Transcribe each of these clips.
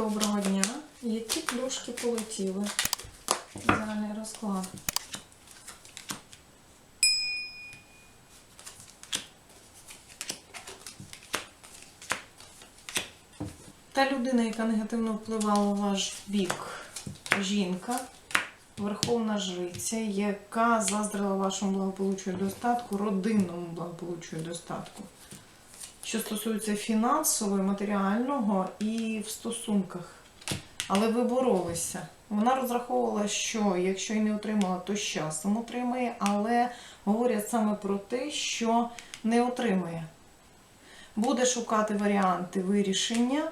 Доброго дня. Які плюшки полетіли? Загальний розклад. Та людина, яка негативно впливала у ваш бік, жінка, верховна жриця, яка заздрила вашому благополуччю і достатку, родинному благополуччю і достатку що стосується фінансового, матеріального і в стосунках. Але ви боролися. Вона розраховувала, що якщо і не отримала, то з часом отримає, але говорять саме про те, що не отримає. Буде шукати варіанти вирішення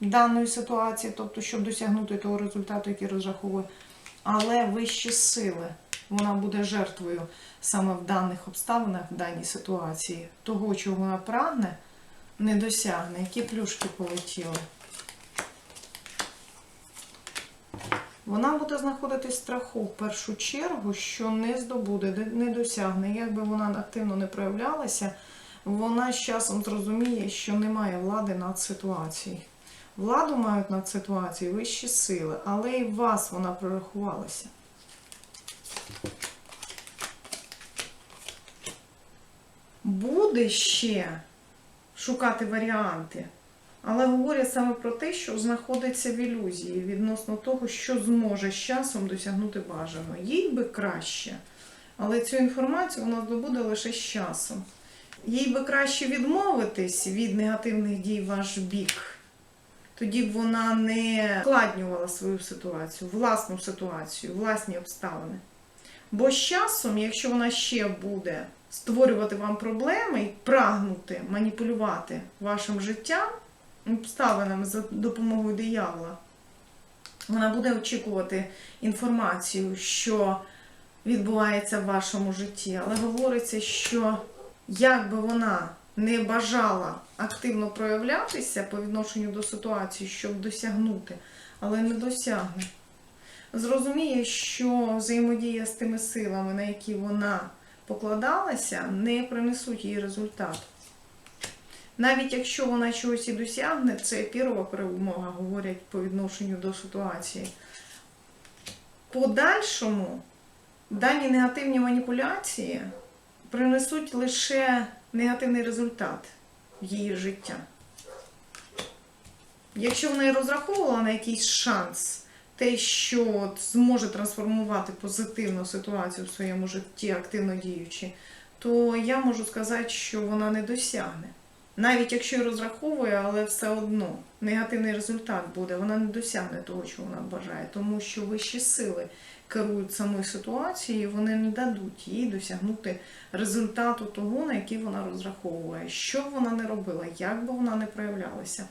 даної ситуації, тобто, щоб досягнути того результату, який розраховує, але вищі сили. Вона буде жертвою саме в даних обставинах, в даній ситуації. Того, чого вона прагне, не досягне. Які плюшки полетіли. Вона буде знаходитись страху в першу чергу, що не здобуде, не досягне. Якби вона активно не проявлялася, вона з часом зрозуміє, що немає влади над ситуацією. Владу мають над ситуацією вищі сили, але і вас вона прорахувалася. Буде ще шукати варіанти, але говорять саме про те, що знаходиться в ілюзії відносно того, що зможе з часом досягнути бажаного. Їй би краще, але цю інформацію вона здобуде лише з часом. Їй би краще відмовитись від негативних дій ваш бік. Тоді б вона не складнювала свою ситуацію, власну ситуацію, власні обставини. Бо з часом, якщо вона ще буде створювати вам проблеми і прагнути маніпулювати вашим життям, обставинами за допомогою диявола, вона буде очікувати інформацію, що відбувається в вашому житті. Але говориться, що як би вона не бажала активно проявлятися по відношенню до ситуації, щоб досягнути, але не досягне. Зрозуміє, що взаємодія з тими силами, на які вона покладалася, не принесуть їй результат. Навіть якщо вона чогось і досягне, це пірова перемога, говорять по відношенню до ситуації. Подальшому дані негативні маніпуляції принесуть лише негативний результат її життя. Якщо вона і розраховувала на якийсь шанс, те, що зможе трансформувати позитивну ситуацію в своєму житті, активно діючи, то я можу сказати, що вона не досягне. Навіть якщо розраховує, але все одно негативний результат буде, вона не досягне того, чого вона бажає, тому що вищі сили керують самою ситуацією, вони не дадуть їй досягнути результату того, на який вона розраховує, що б вона не робила, як би вона не проявлялася.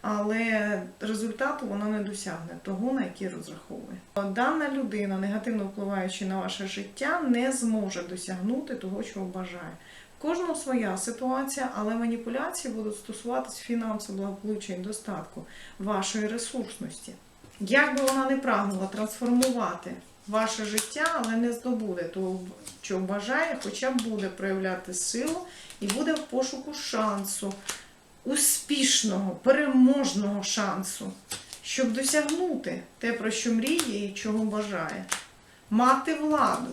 Але результату вона не досягне того, на який розраховує. Дана людина, негативно впливаючи на ваше життя, не зможе досягнути того, чого бажає. Кожного своя ситуація, але маніпуляції будуть стосуватись фінансового благополуччя і достатку вашої ресурсності. Як би вона не прагнула трансформувати ваше життя, але не здобуде того, чого бажає, хоча буде проявляти силу і буде в пошуку шансу успішного, переможного шансу, щоб досягнути те, про що мріє і чого бажає. Мати владу,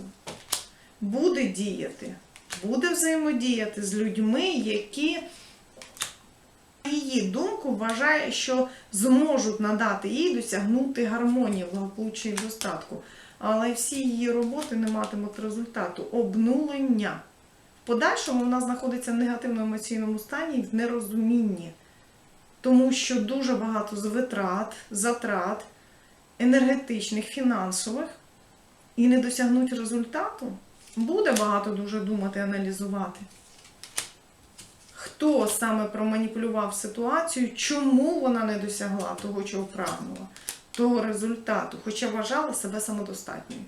буде діяти, буде взаємодіяти з людьми, які її думку вважає, що зможуть надати їй досягнути гармонії, благополуччя і достатку. Але всі її роботи не матимуть результату обнулення. Подальшому вона знаходиться в негативному емоційному стані і в нерозумінні, тому що дуже багато з витрат, затрат, енергетичних, фінансових, і не досягнуть результату, буде багато дуже думати, аналізувати. Хто саме проманіпулював ситуацію, чому вона не досягла того, чого прагнула, того результату, хоча вважала себе самодостатньою.